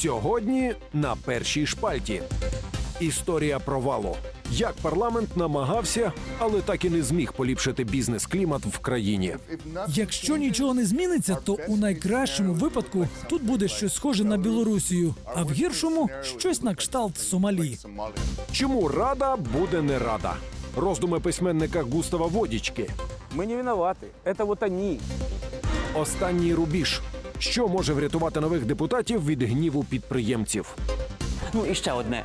Сьогодні на першій шпальті. Історія провалу. Як парламент намагався, але так і не зміг поліпшити бізнес-клімат в країні. Якщо нічого не зміниться, то у найкращому випадку тут буде щось схоже на Білорусію, а в гіршому щось на кшталт Сомалі. Чому рада буде не рада? Роздуми письменника Густава Водічки. Мы не виноваты. Это вот они. Останній рубіж. Що може врятувати нових депутатів від гніву підприємців? Ну і ще одне.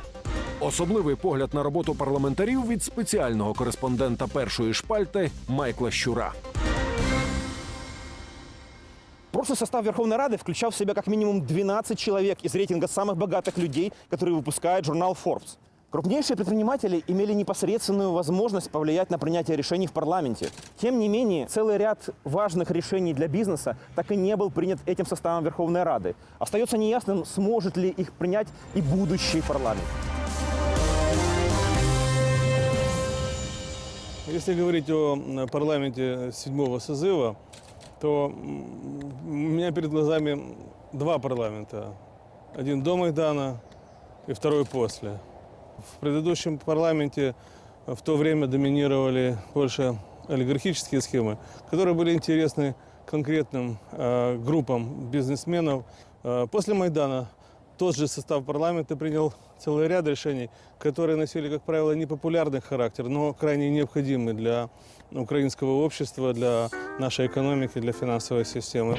Особливий погляд на роботу парламентарів від спеціального кореспондента першої шпальти Майкла Щура. Прошлый состав Верховной Рады включал в себя как минимум 12 человек из рейтинга самых богатых людей, которые выпускает журнал Forbes. Крупнейшие предприниматели имели непосредственную возможность повлиять на принятие решений в парламенте. Тем не менее, целый ряд важных решений для бизнеса так и не был принят этим составом Верховной Рады. Остается неясным, сможет ли их принять и будущий парламент. Если говорить о парламенте седьмого созыва, то у меня перед глазами два парламента. Один до Майдана и второй после. В предыдущем парламенте в то время доминировали больше олигархические схемы, которые были интересны конкретным э, группам бизнесменов. Э, после Майдана тот же состав парламента принял целый ряд решений, которые носили, как правило, непопулярный характер, но крайне необходимый для украинского общества, для нашей экономики, для финансовой системы.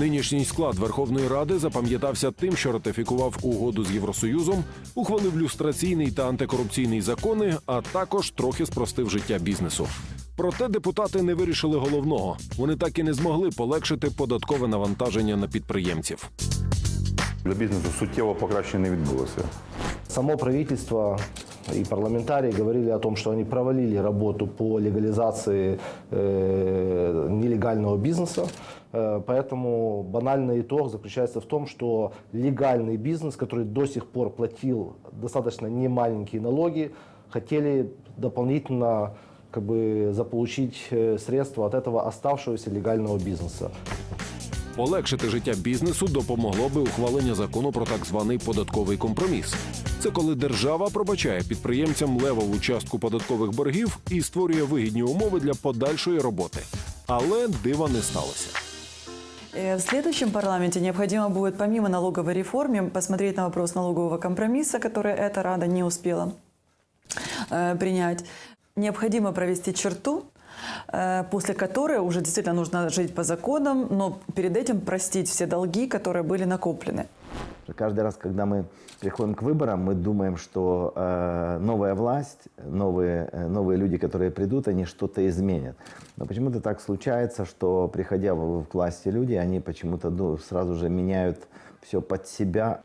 Нинішній склад Верховної Ради запам'ятався тим, що ратифікував угоду з Євросоюзом, ухвалив люстраційний та антикорупційний закони, а також трохи спростив життя бізнесу. Проте депутати не вирішили головного. Вони так і не змогли полегшити податкове навантаження на підприємців. Для бізнесу суттєво покращення не відбулося. Само правительство и парламентарии говорили о том, что они провалили работу по легализации э, нелегального бизнеса. Э, поэтому банальный итог заключается в том, что легальный бизнес, который до сих пор платил достаточно немаленькие налоги, хотели дополнительно как бы, заполучить э, средства от этого оставшегося легального бизнеса. Полегшити життя бізнесу допомогло би ухвалення закону про так званий податковий компроміс. Це коли держава пробачає підприємцям левову частку податкових боргів і створює вигідні умови для подальшої роботи. Але дива не сталося. Э, В следующем парламенте необходимо будет помимо налоговой реформы посмотреть на вопрос налогового компромисса, который эта Рада не успела э, принять. Необходимо провести черту, э, после которой уже действительно нужно жить по законам, но перед этим простить все долги, которые были накоплены. Каждый раз, когда мы приходим к выборам, мы думаем, что э, новая власть, новые, э, новые люди, которые придут, они что-то изменят. Но почему-то так случается, что приходя в, к власти люди, они почему-то ну, сразу же меняют все под себя.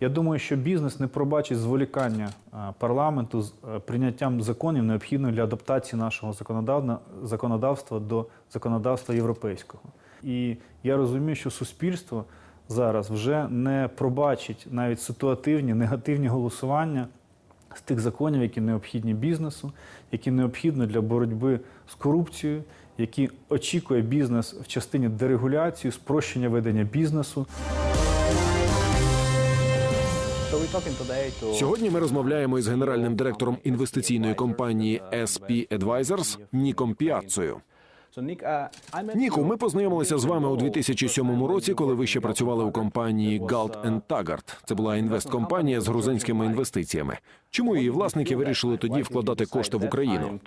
Я думаю, що бізнес не пробачить зволікання е, парламенту з е, прийняттям законів, необхідних для адаптації нашого законодавна- законодавства до законодавства європейського. І я розумію, що суспільство зараз вже не пробачить навіть ситуативні негативні голосування з тих законів, які необхідні бізнесу, які необхідні для боротьби з корупцією, які очікує бізнес в частині дерегуляції, спрощення ведення бізнесу. Сьогодні ми розмовляємо із генеральним директором інвестиційної компанії SP Advisors Ніком Піаццою. Ніку, ми познайомилися з вами у 2007 році, коли ви ще працювали у компанії Galt Taggart. Це була інвесткомпанія з грузинськими інвестиціями. Чому її власники вирішили тоді вкладати кошти в Україну?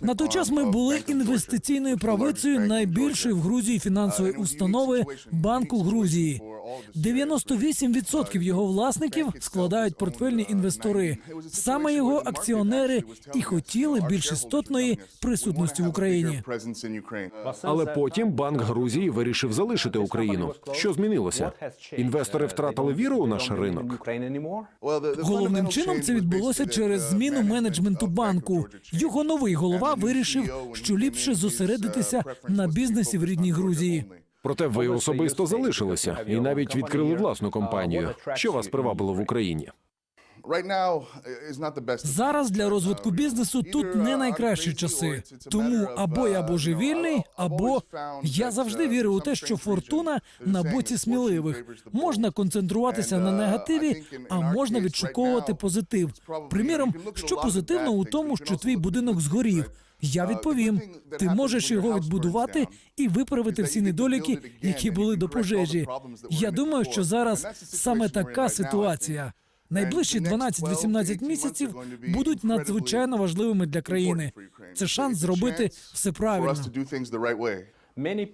На той час ми були інвестиційною правицею найбільшої в Грузії фінансової установи Банку Грузії. 98% його власників складають портфельні інвестори. Саме його акціонери і хотіли більш істотної присутності в Україні. Але потім Банк Грузії вирішив залишити Україну. Що змінилося? Інвестори втратили віру у наш ринок. Головним чином це відбулося через зміну менеджменту банку. Його новий голова вирішив, що ліпше зосередитися на бізнесі в рідній Грузії. Проте ви особисто залишилися і навіть відкрили власну компанію. Що вас привабило в Україні? Зараз для розвитку бізнесу тут не найкращі часи. Тому або я божевільний, або я завжди вірив у те, що фортуна на боці сміливих. Можна концентруватися на негативі, а можна відшуковувати позитив. Приміром, що позитивно у тому, що твій будинок згорів. Я відповім: ти можеш його відбудувати і виправити всі недоліки, які були до пожежі. Я думаю, що зараз саме така ситуація. Найближчі 12-18 місяців будуть надзвичайно важливими для країни. Це шанс зробити все правильно.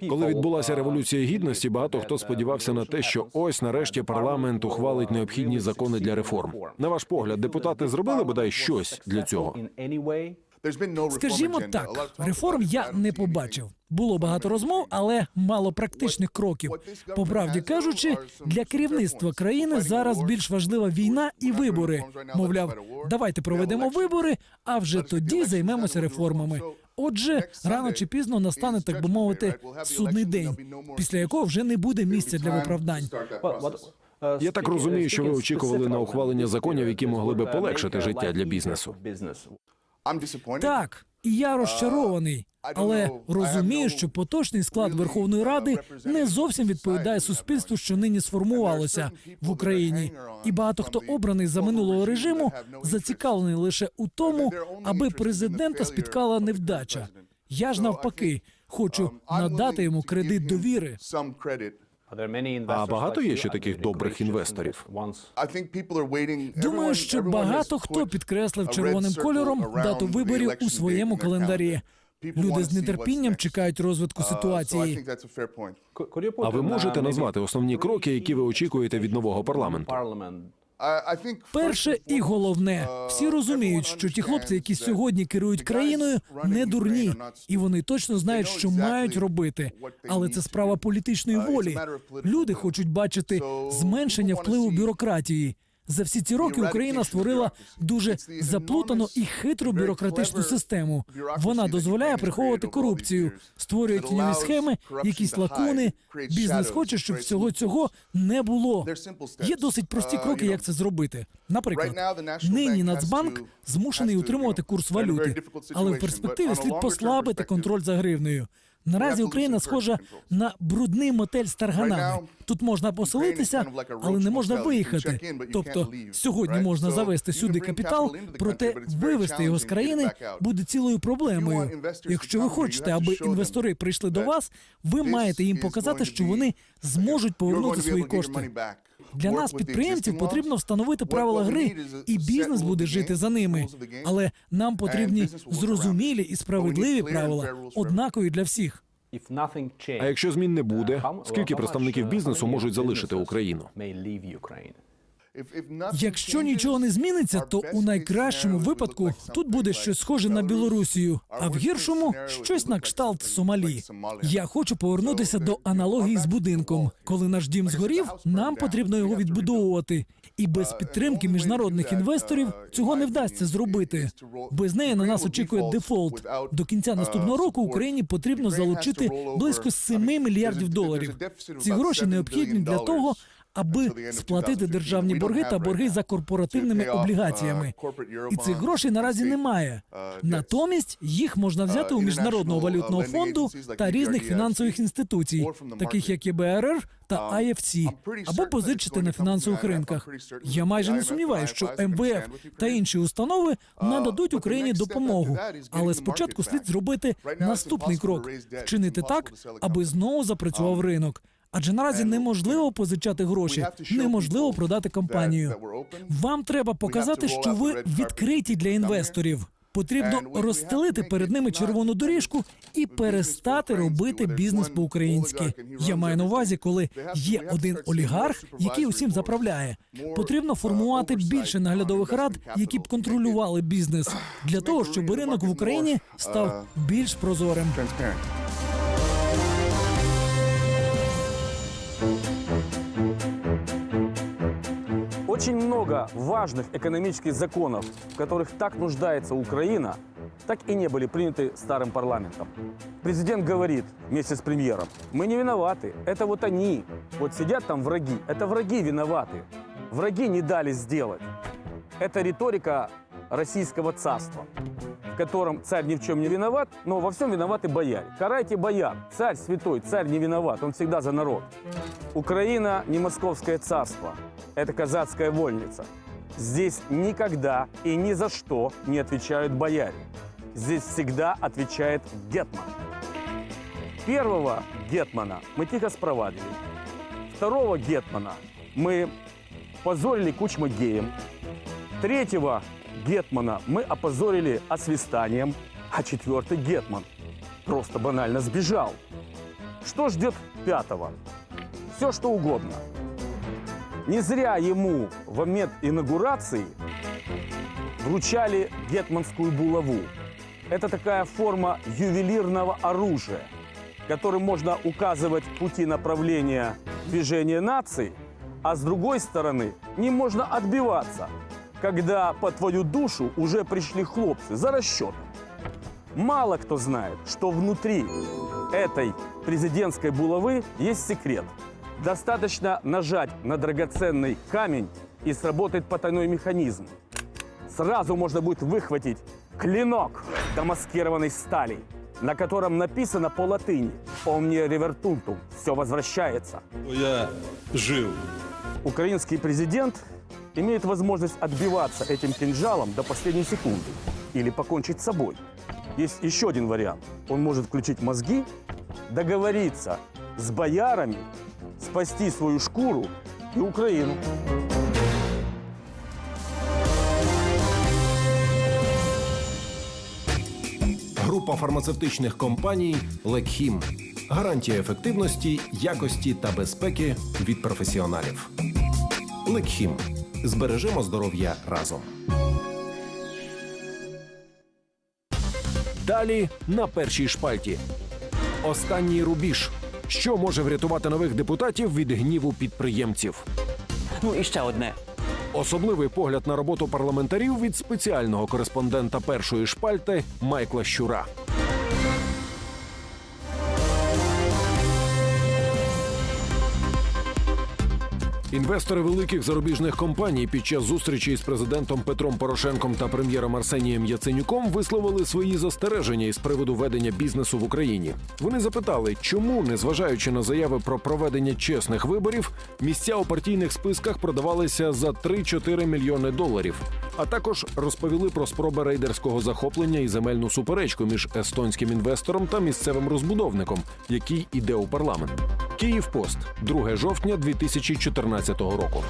Коли відбулася революція гідності, багато хто сподівався на те, що ось нарешті парламент ухвалить необхідні закони для реформ. На ваш погляд, депутати зробили бодай щось для цього. Скажімо так, реформ я не побачив. Було багато розмов, але мало практичних кроків. По правді кажучи, для керівництва країни зараз більш важлива війна і вибори. Мовляв, давайте проведемо вибори, а вже тоді займемося реформами. Отже, рано чи пізно настане, так би мовити, судний день, після якого вже не буде місця для виправдань. Я так розумію, що ви очікували на ухвалення законів, які могли би полегшити життя для бізнесу. Так, і я розчарований, але розумію, що поточний склад Верховної Ради не зовсім відповідає суспільству, що нині сформувалося в Україні. І багато хто обраний за минулого режиму зацікавлений лише у тому, аби президента спіткала невдача. Я ж навпаки хочу надати йому кредит довіри. А багато є ще таких добрих інвесторів. Думаю, що багато хто підкреслив червоним кольором дату виборів у своєму календарі. Люди з нетерпінням чекають розвитку ситуації. А ви можете назвати основні кроки, які ви очікуєте від нового парламенту? Перше і головне, всі розуміють, що ті хлопці, які сьогодні керують країною, не дурні, і вони точно знають, що мають робити. Але це справа політичної волі. Люди хочуть бачити зменшення впливу бюрократії. За всі ці роки Україна створила дуже заплутану і хитру бюрократичну систему. Вона дозволяє приховувати корупцію, створює тіньові схеми, якісь лакуни. Бізнес хоче, щоб всього цього не було. Є досить прості кроки, як це зробити. Наприклад, нині Нацбанк змушений утримувати курс валюти, але в перспективі слід послабити контроль за гривнею. Наразі Україна схожа на брудний мотель з тарганами. Тут можна поселитися, але не можна виїхати. Тобто сьогодні можна завести сюди капітал, проте вивести його з країни буде цілою проблемою. Якщо ви хочете, аби інвестори прийшли до вас, ви маєте їм показати, що вони зможуть повернути свої кошти. Для нас, підприємців, потрібно встановити правила гри, і бізнес буде жити за ними. Але нам потрібні зрозумілі і справедливі правила, однакові для всіх. А якщо змін не буде, скільки представників бізнесу можуть залишити Україну? Якщо нічого не зміниться, то у найкращому випадку тут буде щось схоже на Білорусію, а в гіршому щось на кшталт Сомалі. Я хочу повернутися до аналогії з будинком. Коли наш дім згорів, нам потрібно його відбудовувати. І без підтримки міжнародних інвесторів цього не вдасться зробити. Без неї на нас очікує дефолт. До кінця наступного року Україні потрібно залучити близько 7 мільярдів доларів. Ці гроші необхідні для того, аби сплатити державні борги та борги за корпоративними облігаціями. І цих грошей наразі немає. Натомість їх можна взяти у міжнародного валютного фонду та різних фінансових інституцій, таких як ЄБРР та IFC, або позичити на фінансових ринках. Я майже не сумніваюся, що МВФ та інші установи нададуть Україні допомогу. Але спочатку слід зробити наступний крок вчинити так, аби знову запрацював ринок. Адже наразі неможливо позичати гроші, неможливо продати компанію. Вам треба показати, що ви відкриті для інвесторів. Потрібно розстелити перед ними червону доріжку і перестати робити бізнес по-українськи. Я маю на увазі, коли є один олігарх, який усім заправляє. Потрібно формувати більше наглядових рад, які б контролювали бізнес, для того, щоб ринок в Україні став більш прозорим. Очень много важных экономических законов, в которых так нуждается Украина, так и не были приняты старым парламентом. Президент говорит вместе с премьером, мы не виноваты, это вот они, вот сидят там враги, это враги виноваты, враги не дали сделать. Это риторика российского царства, котором царь ни в чем не виноват, но во всем виноваты бояре. Карайте бояр. Царь святой, царь не виноват, он всегда за народ. Украина не московское царство, это казацкая вольница. Здесь никогда и ни за что не отвечают бояре. Здесь всегда отвечает гетман. Первого гетмана мы тихо спровадили. Второго гетмана мы позорили кучма геем. Третьего гетмана мы опозорили освистанием. А четвертый гетман просто банально сбежал. Что ждет пятого? Все, что угодно. Не зря ему в момент инаугурации вручали гетманскую булаву. Это такая форма ювелирного оружия, которым можно указывать пути направления движения наций, а с другой стороны, не можно отбиваться, когда по твою душу уже пришли хлопцы за расчетом. Мало кто знает, что внутри этой президентской булавы есть секрет. Достаточно нажать на драгоценный камень и сработает потайной механизм. Сразу можно будет выхватить клинок дамаскированной стали, на котором написано по латыни «Omnia revertuntum» – «Все возвращается». Я жив. Украинский президент имеет возможность отбиваться этим кинжалом до последней секунды или покончить с собой. Есть еще один вариант. Он может включить мозги, договориться с боярами, спасти свою шкуру и Украину. Група фармацевтичних компаній Лекхім. Гарантія ефективності, якості та безпеки від професіоналів. Лекхім. Збережемо здоров'я разом. Далі на першій шпальті. Останній рубіж. Що може врятувати нових депутатів від гніву підприємців? Ну і ще одне. Особливий погляд на роботу парламентарів від спеціального кореспондента першої шпальти Майкла Щура. Інвестори великих зарубіжних компаній під час зустрічі з президентом Петром Порошенком та прем'єром Арсенієм Яценюком висловили свої застереження із приводу ведення бізнесу в Україні. Вони запитали, чому, незважаючи на заяви про проведення чесних виборів, місця у партійних списках продавалися за 3-4 мільйони доларів. А також розповіли про спроби рейдерського захоплення і земельну суперечку між естонським інвестором та місцевим розбудовником, який іде у парламент. Київ Пост, 2 жовтня 2014 року.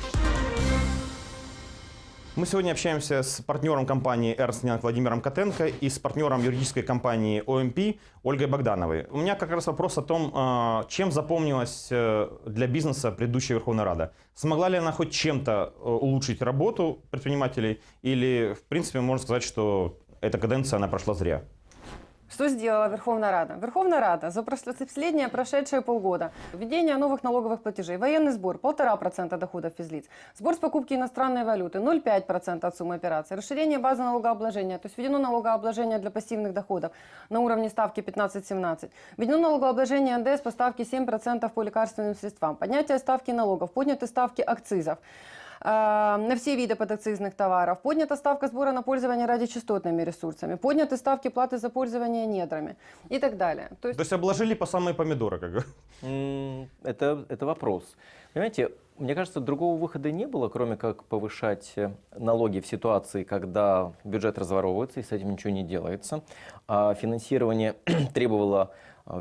Мы сегодня общаемся с партнером компании Ernst Young Владимиром Котенко и с партнером юридической компании ОМП Ольгой Богдановой. У меня как раз вопрос о том, а, чем запомнилась э, для бизнеса предыдущая Верховная Рада. Смогла ли она хоть чем-то э, улучшить работу предпринимателей или, в принципе, можно сказать, что эта каденция, она прошла зря? Что сделала Верховная Рада? Верховная Рада за последние прошедшие полгода введение новых налоговых платежей, военный сбор 1,5% доходов физлиц, сбор с покупки иностранной валюты 0,5% от суммы операций, расширение базы налогообложения, то есть введено налогообложение для пассивных доходов на уровне ставки 15-17, введено налогообложение НДС по ставке 7% по лекарственным средствам, поднятие ставки налогов, подняты ставки акцизов, на все виды подакцизных товаров, поднята ставка сбора на пользование радиочастотными ресурсами, подняты ставки платы за пользование недрами и так далее. То есть То есть обложили по самые помидоры, как говорят. М, Это, это вопрос. Понимаете, мне кажется, другого выхода не было, кроме как повышать э, налоги в ситуации, когда бюджет разворовывается и с этим ничего не делается. А финансирование требовало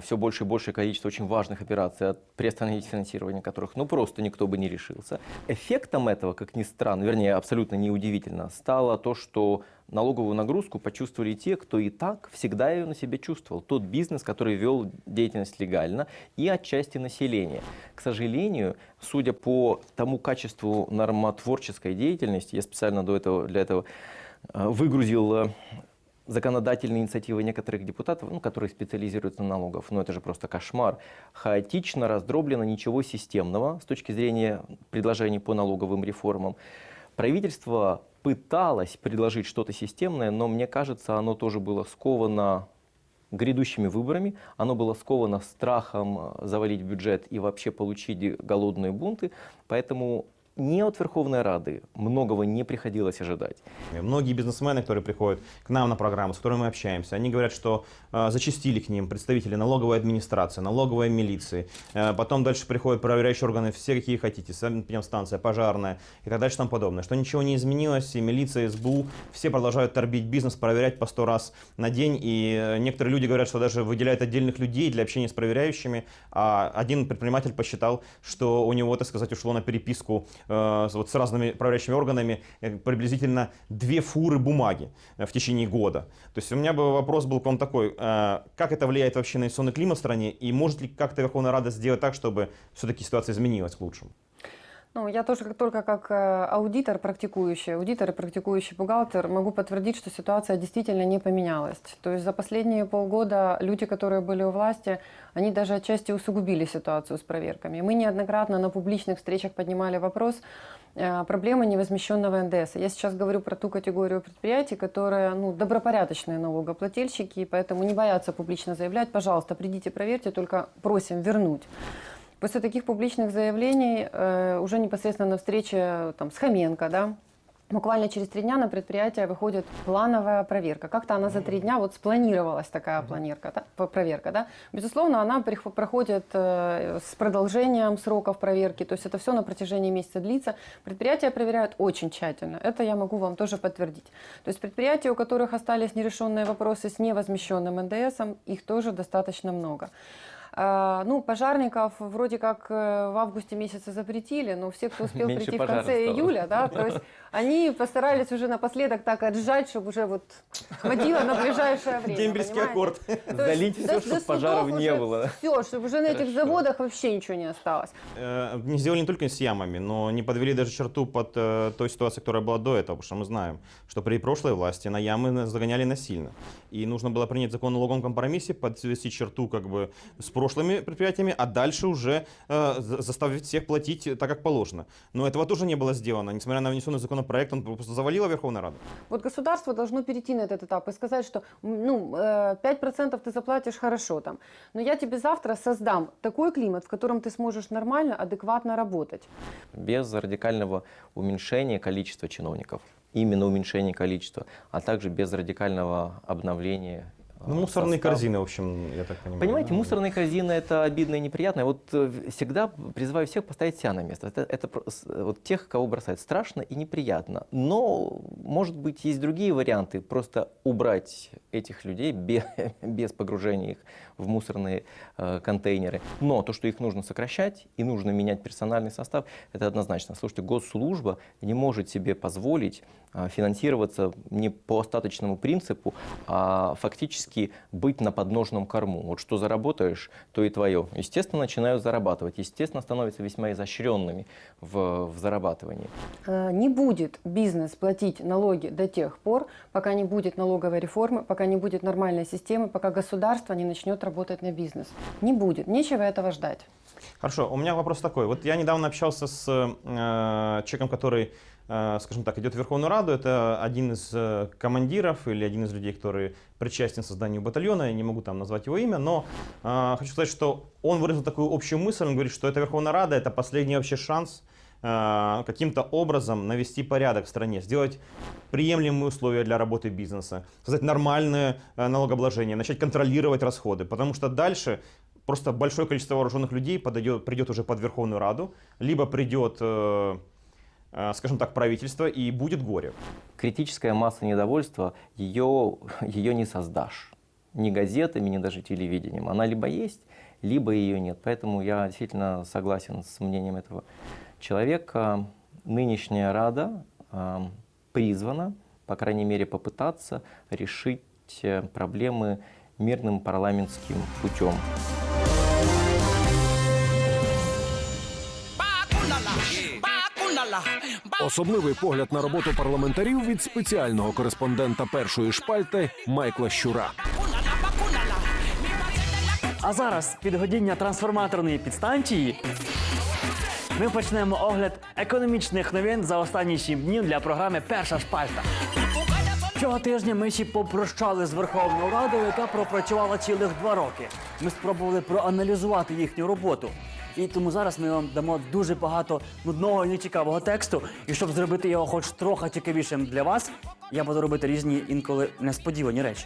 все больше и большее количество очень важных операций, от приостановить финансирование которых ну просто никто бы не решился. Эффектом этого, как ни странно, вернее абсолютно неудивительно, стало то, что налоговую нагрузку почувствовали те, кто и так всегда ее на себе чувствовал. Тот бизнес, который вел деятельность легально, и отчасти население. К сожалению, судя по тому качеству нормотворческой деятельности, я специально до этого, для этого э, выгрузил э, законодательные инициативы некоторых депутатов, ну, которые специализируются на налогов, но это же просто кошмар, хаотично раздроблено, ничего системного с точки зрения предложений по налоговым реформам. Правительство пыталось предложить что-то системное, но мне кажется, оно тоже было сковано грядущими выборами, оно было сковано страхом э, завалить бюджет и вообще получить голодные бунты, поэтому ни от Верховной Рады многого не приходилось ожидать. Многие бизнесмены, которые приходят к нам на программу, с которыми мы общаемся, они говорят, что э, зачастили к ним представители налоговой администрации, налоговой милиции. Э, потом дальше приходят проверяющие органы, все какие хотите, санэпидемстанция, пожарная и так дальше и тому подобное. Что ничего не изменилось, и милиция, СБУ, все продолжают торбить бизнес, проверять по сто раз на день. И э, некоторые люди говорят, что даже выделяют отдельных людей для общения с проверяющими. А один предприниматель посчитал, что у него, так сказать, ушло на переписку вот с разными проверяющими органами э, приблизительно две фуры бумаги э, в течение года. То есть у меня бы вопрос был к вам такой, э, как это влияет вообще на инвестиционный климат в стране и может ли как-то Верховная Рада сделать так, чтобы все-таки ситуация изменилась к лучшему? Ну, я тоже только как э, аудитор практикующий, аудитор и практикующий бухгалтер могу подтвердить, что ситуация действительно не поменялась. То есть за последние полгода люди, которые были у власти, они даже отчасти усугубили ситуацию с проверками. Мы неоднократно на публичных встречах поднимали вопрос э, проблемы невозмещенного НДС. Я сейчас говорю про ту категорию предприятий, которые ну, добропорядочные налогоплательщики, и поэтому не боятся публично заявлять, пожалуйста, придите, проверьте, только просим вернуть. После таких публичных заявлений э, уже непосредственно на встрече там, с Хоменко, да, буквально через три дня на предприятие выходит плановая проверка. Как-то она за три дня вот спланировалась такая планерка, да, проверка. Да? Безусловно, она проходит э, с продолжением сроков проверки, то есть это все на протяжении месяца длится. Предприятия проверяют очень тщательно, это я могу вам тоже подтвердить. То есть предприятия, у которых остались нерешенные вопросы с невозмещенным НДСом, их тоже достаточно много. А, Ну, пожарников вроде как э, в августе месяце запретили, но все, кто успел Меньше прийти в конце стало. июля, да, то есть они постарались уже напоследок так отжать, чтобы уже вот хватило на ближайшее время. Дембельский понимаете? аккорд. Залить все, чтобы пожаров не уже было. Все, чтобы уже на этих заводах вообще ничего не осталось. Э, Не сделали не только с ямами, но не подвели даже черту под э, той ситуацией, которая была до этого, потому что мы знаем, что при прошлой власти на ямы загоняли насильно. И нужно было принять закон о налоговом компромиссе, подвести черту как бы с прошлыми предприятиями, а дальше уже э, за- заставить всех платить так, как положено. Но этого тоже не было сделано. Несмотря на внесенный законопроект, он просто завалила Верховная Рада. Вот государство должно перейти на этот этап и сказать, что ну, э, 5% ты заплатишь хорошо там, но я тебе завтра создам такой климат, в котором ты сможешь нормально, адекватно работать. без радикального уменьшения количества чиновников, именно уменьшения количества, а также без радикального обновления. Э, Ну, мусорные состава. корзины, в общем, я так понимаю. Понимаете, да? мусорные корзины это обидно и неприятно. Я Вот э, всегда призываю всех поставить себя на место. Это, это с- вот тех, кого бросать страшно и неприятно. Но, может быть, есть другие варианты. Просто убрать этих людей без, без погружения их в мусорные э, контейнеры. Но то, что их нужно сокращать и нужно менять персональный состав, это однозначно. Слушайте, госслужба не может себе позволить э, финансироваться не по остаточному принципу, а фактически быть на подножном корму. Вот что заработаешь, то и твое. Естественно, начинают зарабатывать. Естественно, становятся весьма изощренными в, в зарабатывании. Э, Не будет бизнес платить налоги до тех пор, пока не будет налоговой реформы, пока не будет нормальной системы, пока государство не начнет работать на бизнес. Не будет, нечего этого ждать. Хорошо, у меня вопрос такой. Вот я недавно общался с э, человеком, который, э, скажем так, идет в Верховную Раду. Это один из э, командиров или один из людей, который причастен к созданию батальона. Я не могу там назвать его имя, но э, хочу сказать, что он выразил такую общую мысль. Он говорит, что это Верховная Рада, это последний вообще шанс каким-то образом навести порядок в стране, сделать приемлемые условия для работы бизнеса, создать нормальное э, налогообложение, начать контролировать расходы, потому что дальше просто большое количество вооруженных людей подойдет, придет уже под Верховную Раду, либо придет, э, э, скажем так, правительство и будет горе. Критическая масса недовольства, ее, ее не создашь. Ни газетами, ни даже телевидением. Она либо есть, либо ее нет. Поэтому я действительно согласен с мнением этого человека. Нынешняя Рада э, призвана, по крайней мере, попытаться решить э, проблемы мирным парламентским путем. Особливий погляд на роботу парламентарів від спеціального кореспондента першої шпальти Майкла Щура. А зараз підгодіння трансформаторної підстанції. ми почнемо огляд економічних новин за останні сім днів для програми Перша шпальта. Цього тижня ми ще попрощали з Верховною Радою, яка пропрацювала цілих два роки. Ми спробували проаналізувати їхню роботу. І тому зараз ми вам дамо дуже багато нудного і нецікавого тексту. І щоб зробити його хоч трохи цікавішим для вас, я буду робити різні інколи несподівані речі.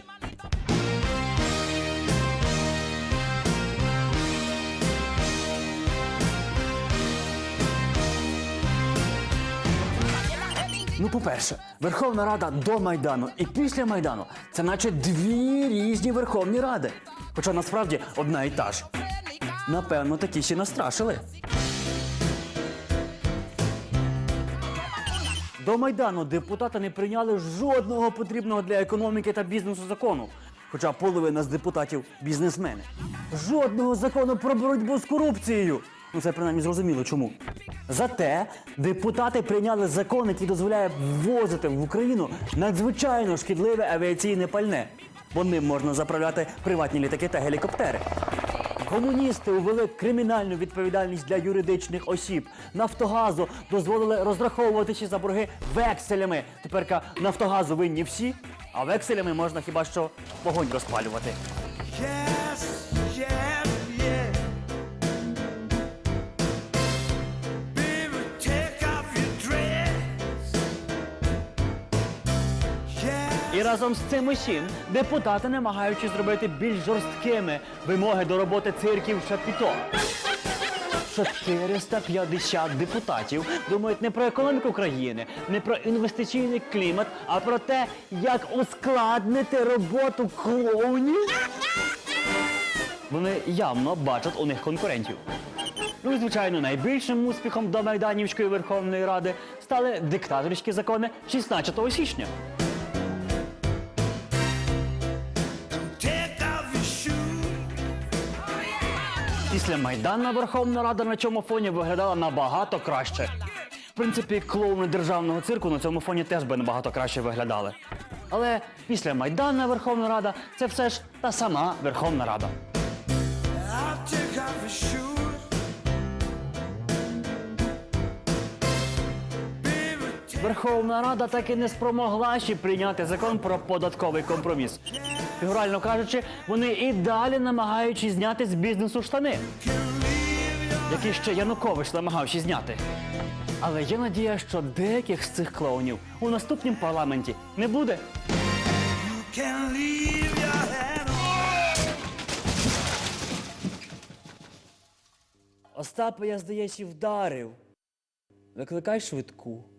Ну, по-перше, Верховна Рада до Майдану і після Майдану це наче дві різні Верховні Ради. Хоча насправді одна і та ж. Напевно, такі ще настрашили. До Майдану депутати не прийняли жодного потрібного для економіки та бізнесу закону. Хоча половина з депутатів бізнесмени. Жодного закону про боротьбу з корупцією. Ну, це принаймні зрозуміло чому. Зате депутати прийняли закон, який дозволяє ввозити в Україну надзвичайно шкідливе авіаційне пальне. Бо ним можна заправляти приватні літаки та гелікоптери. Комуністи увели кримінальну відповідальність для юридичних осіб. Нафтогазу дозволили розраховуватися за борги векселями. Теперка Нафтогазу винні всі, а векселями можна хіба що вогонь розпалювати. Разом з цим усім депутати намагаються зробити більш жорсткими вимоги до роботи цирків Шапіто. 450 депутатів думають не про економіку країни, не про інвестиційний клімат, а про те, як ускладнити роботу клоунів. Вони явно бачать у них конкурентів. Ну і звичайно, найбільшим успіхом до Майданівської Верховної Ради стали диктаторські закони 16 січня. Після Майдана Верховна Рада на цьому фоні виглядала набагато краще. В принципі, клоуни державного цирку на цьому фоні теж би набагато краще виглядали. Але після Майдана Верховна Рада це все ж та сама Верховна Рада. Верховна Рада таки не спромогла ще прийняти закон про податковий компроміс. Фігурально кажучи, вони і далі намагаючись зняти з бізнесу штани, які ще Янукович намагався зняти. Але є надія, що деяких з цих клоунів у наступному парламенті не буде. Остапа, я, здається, вдарив. Викликай швидку.